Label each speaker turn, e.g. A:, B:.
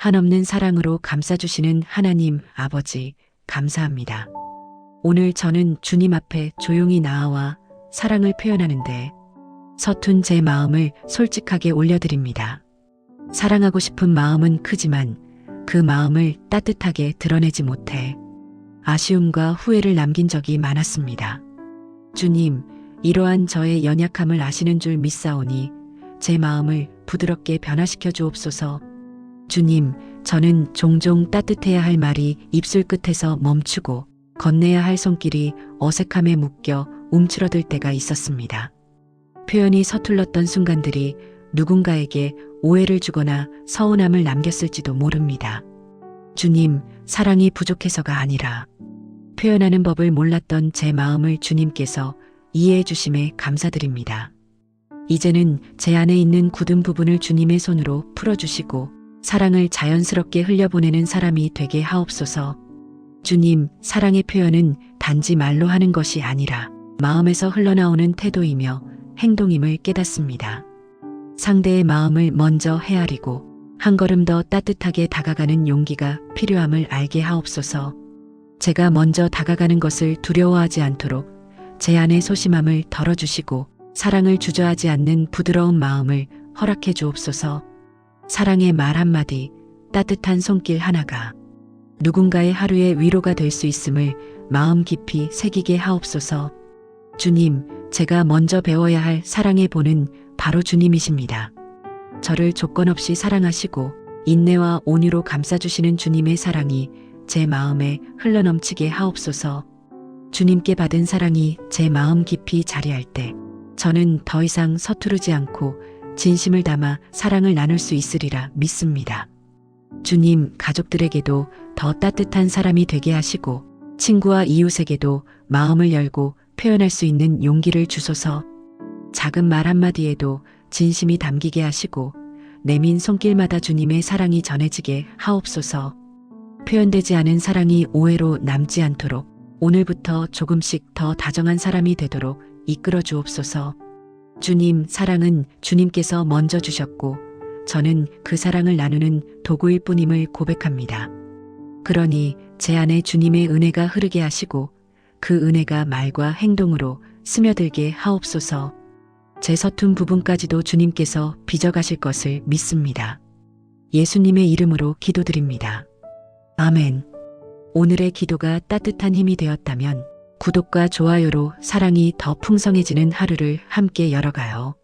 A: 한없는 사랑으로 감싸주시는 하나님 아버지, 감사합니다. 오늘 저는 주님 앞에 조용히 나아와 사랑을 표현하는데 서툰 제 마음을 솔직하게 올려드립니다. 사랑하고 싶은 마음은 크지만 그 마음을 따뜻하게 드러내지 못해 아쉬움과 후회를 남긴 적이 많았습니다. 주님, 이러한 저의 연약함을 아시는 줄 믿사오니 제 마음을 부드럽게 변화시켜 주옵소서. 주님, 저는 종종 따뜻해야 할 말이 입술 끝에서 멈추고 건네야 할 손길이 어색함에 묶여 움츠러들 때가 있었습니다. 표현이 서툴렀던 순간들이 누군가에게 오해를 주거나 서운함을 남겼을지도 모릅니다. 주님, 사랑이 부족해서가 아니라 표현하는 법을 몰랐던 제 마음을 주님께서 이해해 주심에 감사드립니다. 이제는 제 안에 있는 굳은 부분을 주님의 손으로 풀어주시고 사랑을 자연스럽게 흘려보내는 사람이 되게 하옵소서. 주님, 사랑의 표현은 단지 말로 하는 것이 아니라 마음에서 흘러나오는 태도이며 행동임을 깨닫습니다. 상대의 마음을 먼저 헤아리고 한 걸음 더 따뜻하게 다가가는 용기가 필요함을 알게 하옵소서. 제가 먼저 다가가는 것을 두려워하지 않도록 제 안의 소심함을 덜어주시고 사랑을 주저하지 않는 부드러운 마음을 허락해 주옵소서. 사랑의 말 한마디, 따뜻한 손길 하나가 누군가의 하루의 위로가 될 수 있음을 마음 깊이 새기게 하옵소서. 주님, 제가 먼저 배워야 할 사랑의 본은 바로 주님이십니다. 저를 조건 없이 사랑하시고 인내와 온유로 감싸주시는 주님의 사랑이 제 마음에 흘러넘치게 하옵소서. 주님께 받은 사랑이 제 마음 깊이 자리할 때 저는 더 이상 서투르지 않고 진심을 담아 사랑을 나눌 수 있으리라 믿습니다. 주님, 가족들에게도 더 따뜻한 사람이 되게 하시고 친구와 이웃에게도 마음을 열고 표현할 수 있는 용기를 주소서. 작은 말 한마디에도 진심이 담기게 하시고 내민 손길마다 주님의 사랑이 전해지게 하옵소서. 표현되지 않은 사랑이 오해로 남지 않도록 오늘부터 조금씩 더 다정한 사람이 되도록 이끌어 주옵소서 주님, 사랑은 주님께서 먼저 주셨고 저는 그 사랑을 나누는 도구일 뿐임을 고백합니다. 그러니 제 안에 주님의 은혜가 흐르게 하시고 그 은혜가 말과 행동으로 스며들게 하옵소서. 제 서툰 부분까지도 주님께서 빚어가실 것을 믿습니다. 예수님의 이름으로 기도드립니다. 아멘. 오늘의 기도가 따뜻한 힘이 되었다면 구독과 좋아요로 사랑이 더 풍성해지는 하루를 함께 열어가요.